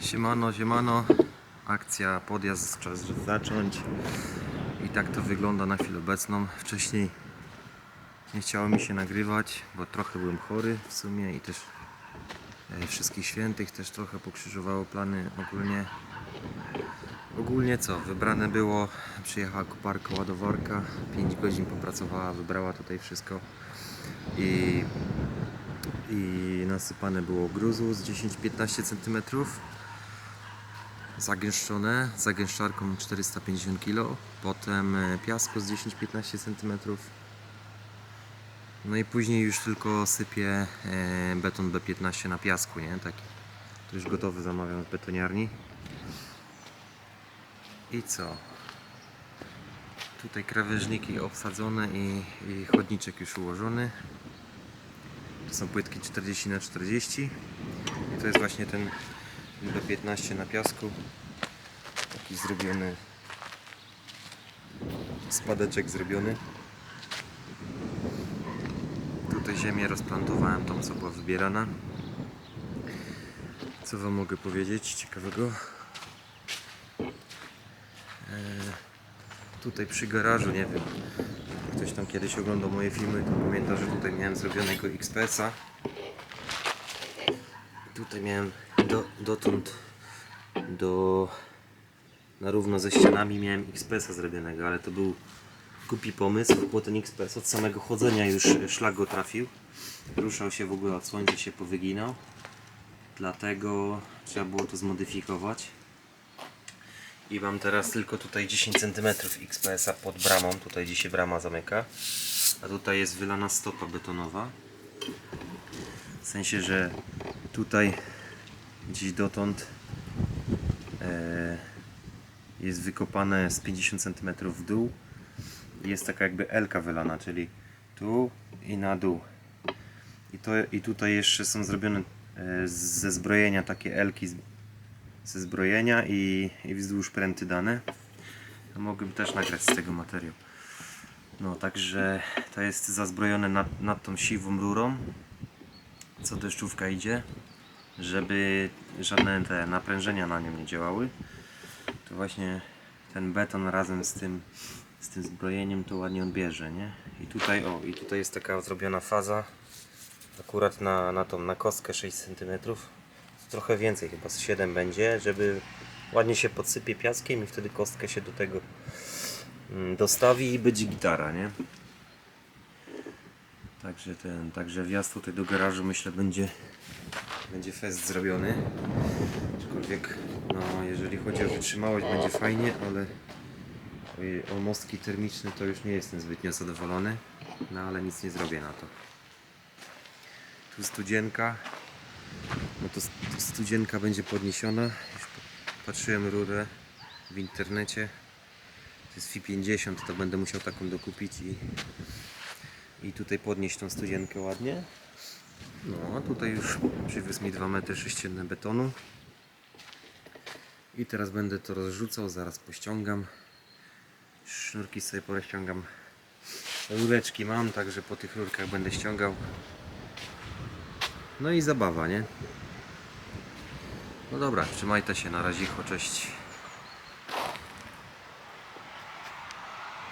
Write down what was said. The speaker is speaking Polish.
Siemano, siemano. Akcja, podjazd, czas zacząć. I tak to wygląda na chwilę obecną. Wcześniej nie chciało mi się nagrywać, bo trochę byłem chory w sumie i też e, wszystkich świętych też trochę pokrzyżowało plany ogólnie. Ogólnie co, wybrane było, przyjechała koparka, ładowarka, 5 godzin popracowała, wybrała tutaj wszystko i, i nasypane było gruzu z 10-15 cm zagęszczone zagęszczarką 450 kg, potem e, piasku z 10-15 cm. No i później już tylko sypię e, beton B15 na piasku, nie? Taki. To już gotowy zamawiam z betoniarni. I co? Tutaj krawężniki obsadzone i, i chodniczek już ułożony. To są płytki 40 na 40 I to jest właśnie ten B15 na piasku. Taki zrobiony spadeczek zrobiony. Tutaj ziemię rozplantowałem, tą co była wybierana. Co wam mogę powiedzieć ciekawego? tutaj przy garażu, nie wiem, ktoś tam kiedyś oglądał moje filmy, to pamięta, że tutaj miałem zrobionego XPS-a. Tutaj miałem do, dotąd do na równo ze ścianami miałem XPS-a zrobionego, ale to był głupi pomysł, bo ten XPS od samego chodzenia już szlak go trafił. Ruszał się w ogóle od słońca, się powyginał. Dlatego trzeba było to zmodyfikować. I mam teraz tylko tutaj 10 cm XPS-a pod bramą, tutaj gdzie się brama zamyka. A tutaj jest wylana stopa betonowa. W sensie, że tutaj gdzieś dotąd e, jest wykopane z 50 cm w dół. Jest taka jakby elka wylana, czyli tu i na dół. I, to, i tutaj jeszcze są zrobione e, ze zbrojenia takie elki ze zbrojenia i, i wzdłuż pręty dane. Mogłem też nagrać z tego materiał. No, także to jest zazbrojone nad, nad tą siwą rurą, co deszczówka idzie, żeby żadne te naprężenia na nią nie działały. To właśnie ten beton razem z tym, z tym zbrojeniem to ładnie odbierze, nie? I tutaj, o, i tutaj jest taka zrobiona faza, akurat na, na tą, na kostkę 6 cm, trochę więcej, chyba z 7 będzie, żeby ładnie się podsypie piaskiem i wtedy kostkę się do tego mm, dostawi i będzie gitara, nie? Także ten, także wjazd tutaj do garażu myślę będzie będzie fest zrobiony. Aczkolwiek no jeżeli chodzi o wytrzymałość będzie fajnie, ale o- mostki termiczne to już nie jestem zbytnio zadowolony. No ale nic nie zrobię na to. Tu studzienka. No to, st- to studzienka będzie podniesiona. Już patrzyłem rurę w internecie. To jest FI50, to będę musiał taką dokupić i, i tutaj podnieść tą studzienkę ładnie. No, a tutaj już przywiózł mi 2 metry sześcienne betonu. I teraz będę to rozrzucał, zaraz pościągam. Sznurki sobie porozciągam. Rureczki mam, także po tych rurkach będę ściągał. No i zabawa, nie? No dobra, trzymajcie się, na razie, cześć.